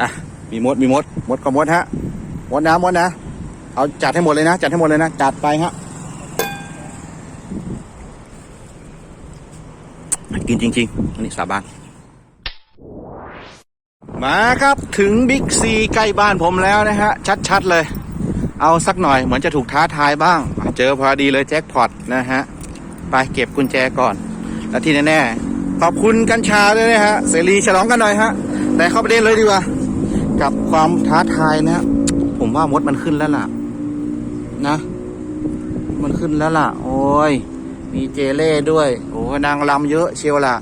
อะมีมดมีมด มดก็มดฮะมดนะมดนะ เอาจัดให้หมดเลยนะ จัดให้หมดเลยนะ จัดไปฮะกินจริงๆอันนี้สาบานมาครับถึงบิ๊กซีใกล้บ้านผมแล้วนะฮะ ชัดๆเลย เอาสักหน่อยเหมือนจะถูกท้าทายบ้าง เจอพอดีเลยแจ็คพอตนะฮะ ไปเก็บกุญแจก่อน และที่แน่ๆขอบคุณกัญชาด้วยนะฮะ เสรีฉลองกันหน่อยฮะ แต่เข้าประเด็นเลยดีกว่า กับความท้าทายนะฮะผมว่ามดมันขึ้นแล้วล่ะ นะ มันขึ้นแล้วล่ะ โอ้ย มีเจเล่ด้วย โอ้ยนางลำเยอะเชียวล่ะ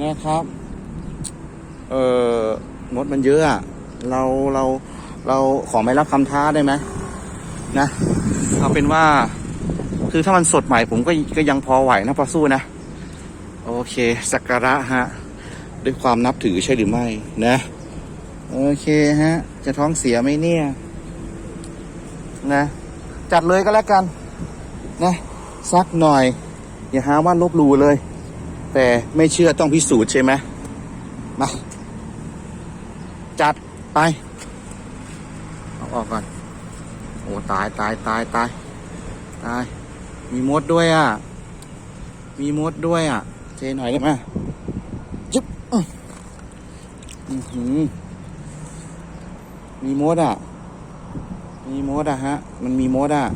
นะครับ เออมดมันเยอะอะเราเราเราขอไม่รับคำท้าได้ไหมนะเอาเป็นว่า คือถ้ามันสดใหม่ผมก็ก็ยังพอไหวนะพอสู้นะ โอเค สักการะฮะ ด้วยความนับถือใช่หรือไม่นะ โอเคฮะ จะท้องเสียไหมเนี่ย นะ จัดเลยก็แล้วกัน นะสักหน่อย อย่าหาว่าลบลู่เลย แต่ไม่เชื่อต้องพิสูจน์ใช่ไหมมาจัดไปเอาออกก่อน โอ้ตายตายตายตายตาย มีมดด้วยอะ มีมดด้วยอะเทหน่อยได้ไหมจุ๊บอื้ออื้อหือ มีมดอะ มีมดอะฮะ มันมีมดอะ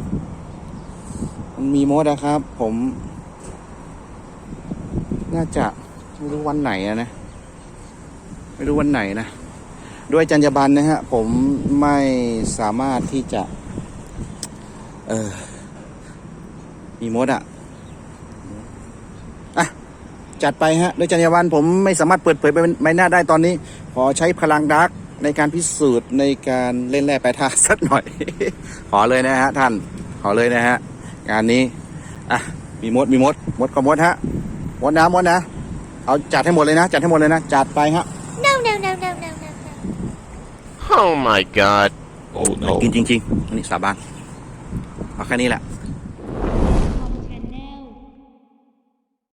มันมีมดอะครับ ผม น่าจะไม่รู้วันไหนอะนะ ไม่รู้วันไหนนะ ด้วยจรรยาบรรณนะฮะ ผมไม่สามารถที่จะ เออ มีมดอะอะจัดไปฮะด้วยจรรยาบรรณผมไม่สามารถเปิดเผยไปใบหน้าได้ตอนนี้ ขอใช้พลังดาร์ก ในการพิสูจน์ในการเล่นแร่แปรธาตุสักหน่อย ขอเลยนะฮะท่าน ขอเลยนะฮะงานนี้อะมีมดมีมดมดก็มดฮะมดนะมดนะ เอาจัดให้หมดเลยนะ จัดให้หมดเลยนะ จัดไปฮะ No, no, no, no, no, no, no. Oh my god. Oh no. กินจริงๆอันนี้สาบานเอาแค่นี้แหละ